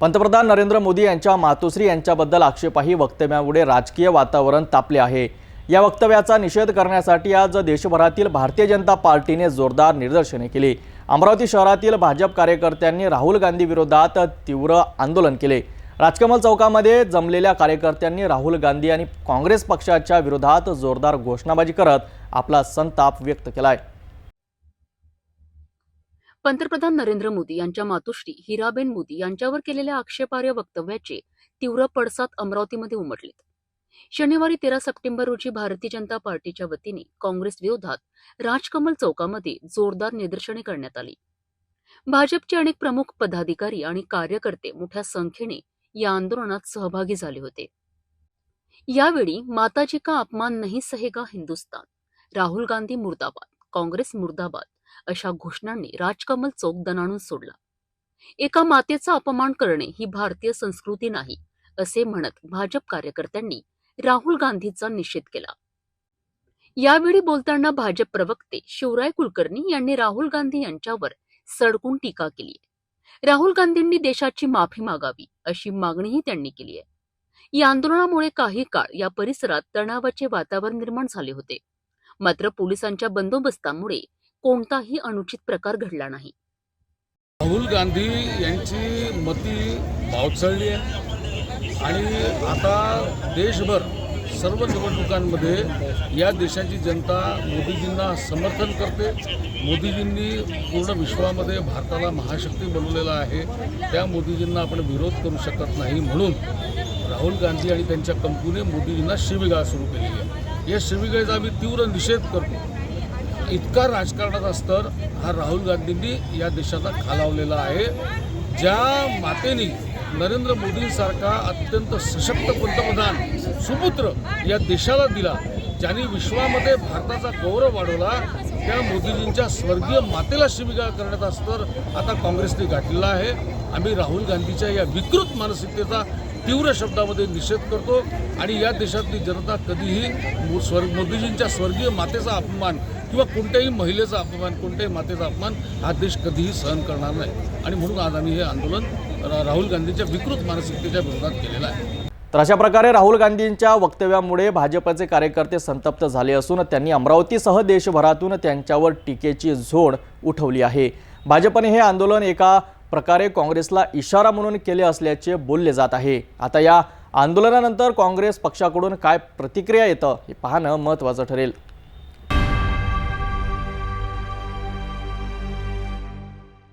पंतप्रधान नरेंद्र मोदी यांच्या मातोश्री यांच्याबद्दल आक्षेपाही वक्तव्यामुळे राजकीय वातावरण तापले आहे. या वक्तव्याचा निषेध करण्यासाठी आज देशभरातील भारतीय जनता पार्टीने जोरदार निदर्शने केली. अमरावती शहरातील भाजप कार्यकर्त्यांनी राहुल गांधी विरोधात तीव्र आंदोलन केले. राजकमल चौकामध्ये जमलेल्या कार्यकर्त्यांनी राहुल गांधी आणि काँग्रेस पक्षाच्या विरोधात जोरदार घोषणाबाजी करत आपला संताप व्यक्त केला आहे पंतप्रधान नरेंद्र मोदी यांच्या मातोश्री हिराबेन मोदी यांच्यावर केलेल्या आक्षेपार्ह वक्तव्याचे तीव्र पडसाद अमरावतीमध्ये उमटलेत. शनिवारी तेरा सप्टेंबर रोजी भारतीय जनता पार्टीच्या वतीने काँग्रेस विरोधात राजकमल चौकामध्ये जोरदार निदर्शने करण्यात आली. भाजपचे अनेक प्रमुख पदाधिकारी आणि कार्यकर्ते मोठ्या संख्येने या आंदोलनात सहभागी झाले होते. यावेळी माताजी का अपमान नहीं सहेगा हिंदुस्तान राहुल गांधी मुर्दाबाद काँग्रेस मुर्दाबाद अशा घोषणांनी राजकमल चौक दणाणून सोडला. एका मातेचा अपमान करणे ही भारतीय संस्कृती नाही असे म्हणत भाजप कार्यकर्त्यांनी राहुल गांधीचा निषेध केला. यावेळी बोलताना भाजप प्रवक्ते शिवराय कुलकर्णी यांनी राहुल गांधी यांच्यावर सडकून टीका केली राहुल गांधींनी देशाची माफी मागावी अशी मागणीही त्यांनी केली आहे. या आंदोलनामुळे काही काळ या परिसरात तणावाचे वातावरण निर्माण झाले होते. मात्र पोलिसांच्या बंदोबस्तामुळे कोणताही अनुचित प्रकार घडला नाही. राहुल गांधी यांची मती पावचळली आहे. आणि आता देशभर सर्व निवडणुकांमध्ये या देशाची जनता मोदीजींना समर्थन करते. मोदीजींनी पूर्ण विश्वामध्ये भारताला महाशक्ती बनवलेला आहे. त्या मोदीजींना आपण विरोध करू शकत नाही म्हणून राहुल गांधी आणि त्यांच्या कंपनीने मोदीजींना शिविगाळ सुरू केली आहे. या शिविगाळीचा आम्ही तीव्र निषेध करतो. इतका राजकारणाचा स्तर हा राहुल गांधींनी या देशाचा खालावलेला आहे. ज्या मातेने नरेंद्र मोदींसारखा अत्यंत सशक्त पंतप्रधान सुपुत्र या देशाला दिला ज्यांनी विश्वामध्ये भारताचा गौरव वाढवला त्या मोदीजींच्या स्वर्गीय मातेला शिबिगाळ करण्याचा स्तर आता काँग्रेसने गाठलेला आहे. आम्ही राहुल गांधीच्या या विकृत मानसिकतेचा तीव्र शब्दामध्ये निषेध करतो आणि या देशातली जनता कधीही स्वर मोदीजींच्या स्वर्गीय मातेचा अपमान किंवा कोणत्याही महिलेचा अपमान कोणत्याही मातेचा अपमान हा देश कधीही सहन करणार नाही. आणि म्हणून आज आम्ही हे आंदोलन राहुल गांधींच्या विकृत मानसिकतेच्या विरोधात केलेलं आहे. तर अशा प्रकारे राहुल गांधींच्या वक्तव्यामुळे भाजपचे कार्यकर्ते संतप्त झाले असून त्यांनी अमरावतीसह देशभरातून त्यांच्यावर टीकेची झोड उठवली आहे. भाजपने हे आंदोलन एका प्रकारे काँग्रेसला इशारा म्हणून केले असल्याचे बोलले जात आहे. आता या आंदोलनानंतर काँग्रेस पक्षाकडून काय प्रतिक्रिया येतं हे पाहणं महत्त्वाचं ठरेल.